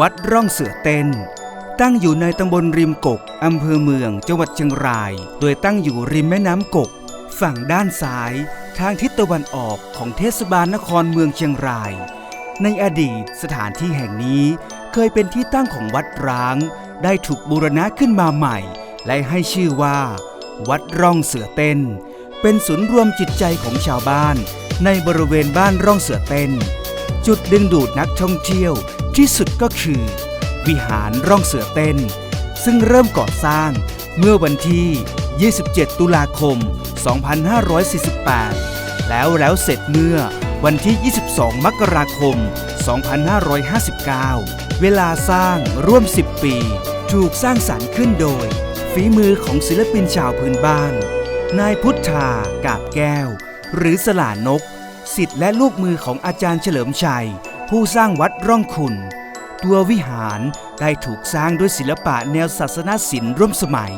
วัดร่องเสือเต้น ตั้งอยู่ในตำบลริมกก อำเภอเมือง จังหวัดเชียงราย โดยตั้งอยู่ริมแม่น้ำกก ฝั่งด้านซ้าย ทางทิศตะวันออกของเทศบาลนครเมืองเชียงราย ในอดีตสถานที่แห่งนี้เคยเป็นที่ตั้งของวัดร้าง ได้ถูกบูรณะขึ้นมาใหม่ และให้ชื่อว่า วัดร่องเสือเต้น เป็นศูนย์รวมจิตใจของชาวบ้าน ในบริเวณบ้านร่องเสือเต้น จุดดึงดูดนักท่องเที่ยวที่สุดก็คือ วิหารร่องเสือเต้น ซึ่งเริ่มก่อสร้างเมื่อวันที่ 27 ตุลาคม 2548 แล้วแล้วเสร็จเมื่อวันที่ 22 มกราคม 2559 เวลาสร้างร่วม 10 ปี ถูกสร้างสรรค์ขึ้นโดย ฝีมือของศิลปินชาวพื้นบ้าน นายพุทธากาบแก้ว หรือสลานกสิทธิ์และลูกมือของอาจารย์เฉลิมชัย ผู้สร้างวัดร่องขุนตัววิหารได้ถูกสร้างด้วยศิลปะแนวศาสนาศิลป์ร่วมสมัย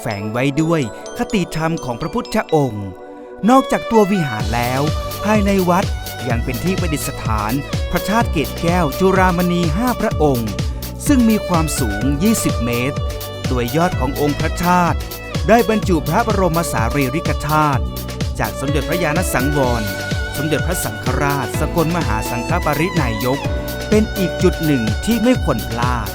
แฝงไว้ด้วยคติธรรมของพระพุทธองค์ นอกจากตัววิหารแล้ว ภายในวัดยังเป็นที่ประดิษฐาน พระธาตุเกตแก้วจุรามณีห้าพระองค์ ซึ่งมีความสูง 20 เมตร โดยยอดขององค์พระธาตุ ได้บรรจุพระบรมสารีริกธาตุจากสมเด็จพระญาณสังวร สมเด็จพระสังฆราช สกลมหาสังฆปรินายก เป็นอีกจุดหนึ่งที่ไม่ควรพลาด